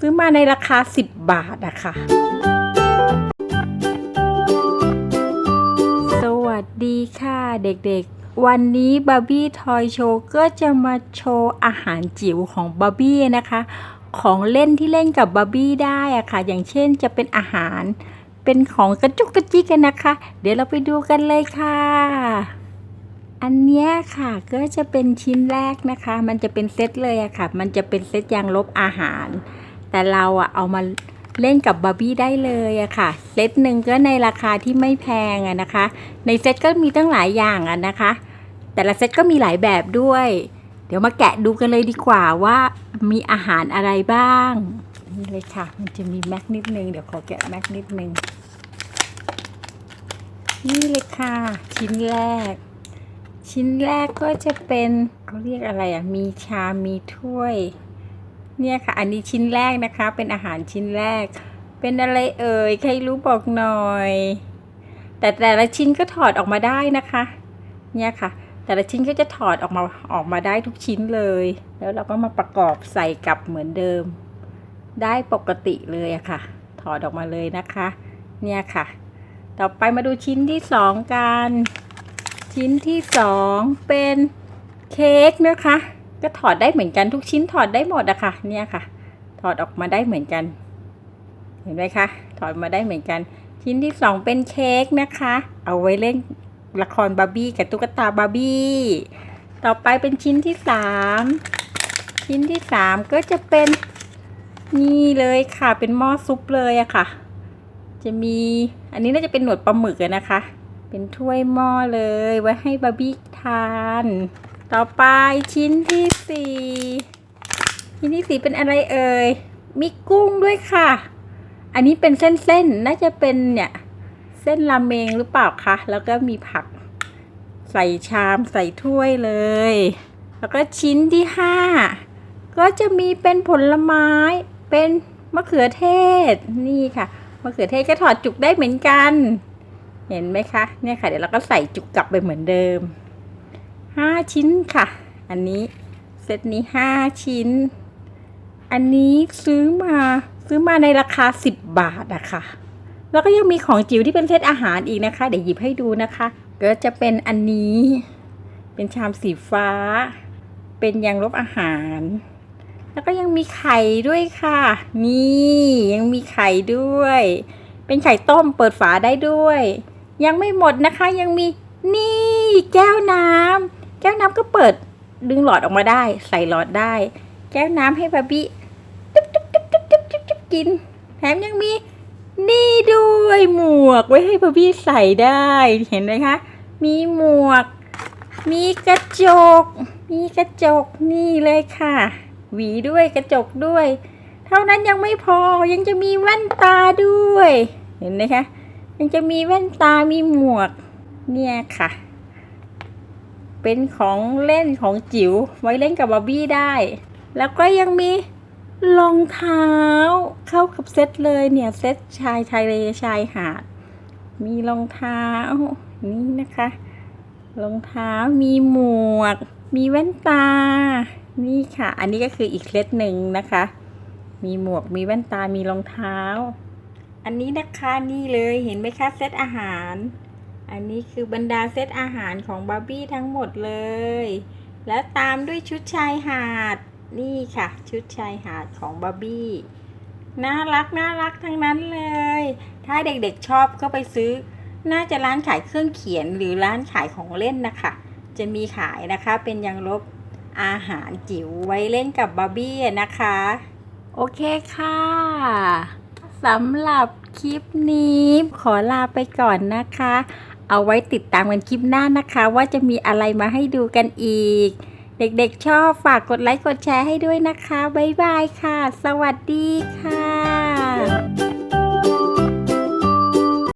ซื้อมาในราคา 10 บาทอะค่ะ สวัสดีค่ะเด็กๆ วันนี้บาร์บี้ทอยโชว์ก็จะมาโชว์อาหารจิ๋วของบาร์บี้นะคะ ของเล่นที่เล่นกับบาร์บี้ได้อะค่ะ อย่างเช่นจะเป็นอาหารเป็นของกระจุกกระจิกกันนะคะ เดี๋ยวเราไปดูกันเลยค่ะ อันเนี้ยค่ะก็จะเป็นชิ้นแรกนะคะ มันจะเป็นเซตเลยอะค่ะ มันจะเป็นเซตยางลบอาหาร แต่เราอะเอามาเล่นกับบาร์บี้ได้เลยอะค่ะ เซตหนึ่งก็ในราคาที่ไม่แพงอะนะคะ ในเซตก็มีตั้งหลายอย่างอะนะคะ แต่ละเซตก็มีหลายแบบด้วย เดี๋ยวมาแกะดูกันเลยดีกว่าว่ามีอาหารอะไรบ้าง นี่เลยค่ะ มันจะมีแม็กนิดนึง เดี๋ยวขอแกะแม็กนิดนึง นี่เลยค่ะ ชิ้นแรก ชิ้นแรกก็จะเป็นเขาเรียกอะไรอะมีชามมีถ้วย เนี่ยค่ะ อันนี้ชิ้นแรกนะคะ เป็นอาหารชิ้นแรก เป็นอะไรเอ่ย ใครรู้บอกหน่อย แต่แต่ละชิ้นก็ถอดออกมาได้นะคะ เนี่ยค่ะ แต่ละชิ้นก็จะถอดออกมาออกมาได้ทุกชิ้นเลย แล้วเราก็มาประกอบใส่กลับเหมือนเดิม ได้ปกติเลยอะค่ะ ถอดออกมาเลยนะคะ เนี่ยค่ะ ต่อไปมาดูชิ้นที่สองกัน ชิ้นที่สองเป็นเค้กนะคะ ก็ถอดได้เหมือนกันทุกชิ้นถอดได้หมดอะค่ะ เนี่ยค่ะ ถอดออกมาได้เหมือนกัน เห็นไหมคะ ถอดมาได้เหมือนกัน ชิ้นที่สองเป็นเค้กนะคะ เอาไว้เล่นละครบาร์บี้กับตุ๊กตาบาร์บี้ ต่อไปเป็นชิ้นที่สามชิ้นที่สามก็จะเป็นนี่เลยค่ะ เป็นหม้อซุปเลยอะค่ะ จะมีอันนี้น่าจะเป็นหนวดปลาหมึกนะคะ เป็นถ้วยหม้อเลยไว้ให้บาร์บี้ทาน ต่อไปชิ้นที่สี่ชิ้นที่สี่เป็นอะไรเอ่ย มีกุ้งด้วยค่ะ อันนี้เป็นเส้นๆ น่าจะเป็นเนี่ย เส้นราเมงหรือเปล่าคะ แล้วก็มีผัก ใส่ชามใส่ถ้วยเลย แล้วก็ชิ้นที่ห้าก็จะมีเป็นผลไม้ เป็นมะเขือเทศ นี่ค่ะมะเขือเทศก็ถอดจุกได้เหมือนกัน เห็นไหมคะ เนี่ยค่ะ เดี๋ยวเราก็ใส่จุกกลับไปเหมือนเดิม ห้าชิ้นค่ะ อันนี้เซตนี้ห้าชิ้น อันนี้ซื้อมาซื้อมาในราคาสิบบาทอะค่ะ แล้วก็ยังมีของจิ๋วที่เป็นเซตอาหารอีกนะคะ เดี๋ยวหยิบให้ดูนะคะ ก็จะเป็นอันนี้ เป็นชามสีฟ้า เป็นยางลบอาหาร แล้วก็ยังมีไข่ด้วยค่ะ นี่ยังมีไข่ด้วย เป็นไข่ต้มเปิดฝาได้ด้วย ยังไม่หมดนะคะยังมีนี่แก้วน้ำ แก้วน้ำก็เปิดดึงหลอดออกมาได้ ใส่หลอดได้ แก้วน้ำให้บาร์บี้จุ๊บจุ๊บจุ๊บจุ๊บจุ๊บจุ๊บจุ๊บกิน แถมยังมีนี่ด้วยหมวกไว้ให้บาบี้ใส่ได้เห็นไหมคะ มีหมวก มีกระจก มีกระจกนี่เลยค่ะ หวีด้วยกระจกด้วย เท่านั้นยังไม่พอยังจะมีแว่นตาด้วย เห็นไหมคะ ยังจะมีแว่นตามีหมวก เนี่ยค่ะ เป็นของเล่นของจิ๋วไว้เล่นกับบาร์บี้ได้ แล้วก็ยังมีรองเท้าเข้ากับเซตเลยเนี่ยเซตชายทะเลชายหาด มีรองเท้านี่นะคะรองเท้ามีหมวก มีแว่นตา นี่ค่ะ อันนี้ก็คืออีกเซตหนึ่งนะคะ มีหมวกมีแว่นตามีรองเท้า อันนี้นะคะนี่เลยเห็นไหมคะเซตอาหาร อันนี้คือบรรดาเซตอาหารของบาร์บี้ทั้งหมดเลย แล้วตามด้วยชุดชายหาด นี่ค่ะ ชุดชายหาดของบาร์บี้น่ารักน่ารักทั้งนั้นเลย ถ้าเด็กๆชอบก็ไปซื้อ น่าจะร้านขายเครื่องเขียนหรือร้านขายของเล่นนะคะ จะมีขายนะคะเป็นยางลบอาหารจิ๋วไว้เล่นกับบาร์บี้นะคะ โอเคค่ะสำหรับคลิปนี้ขอลาไปก่อนนะคะ เอาไว้ติดตามกันคลิปหน้านะคะ ว่าจะมีอะไรมาให้ดูกันอีก เด็กๆชอบฝากกดไลค์กดแชร์ให้ด้วยนะคะ บ๊ายบายค่ะ สวัสดีค่ะ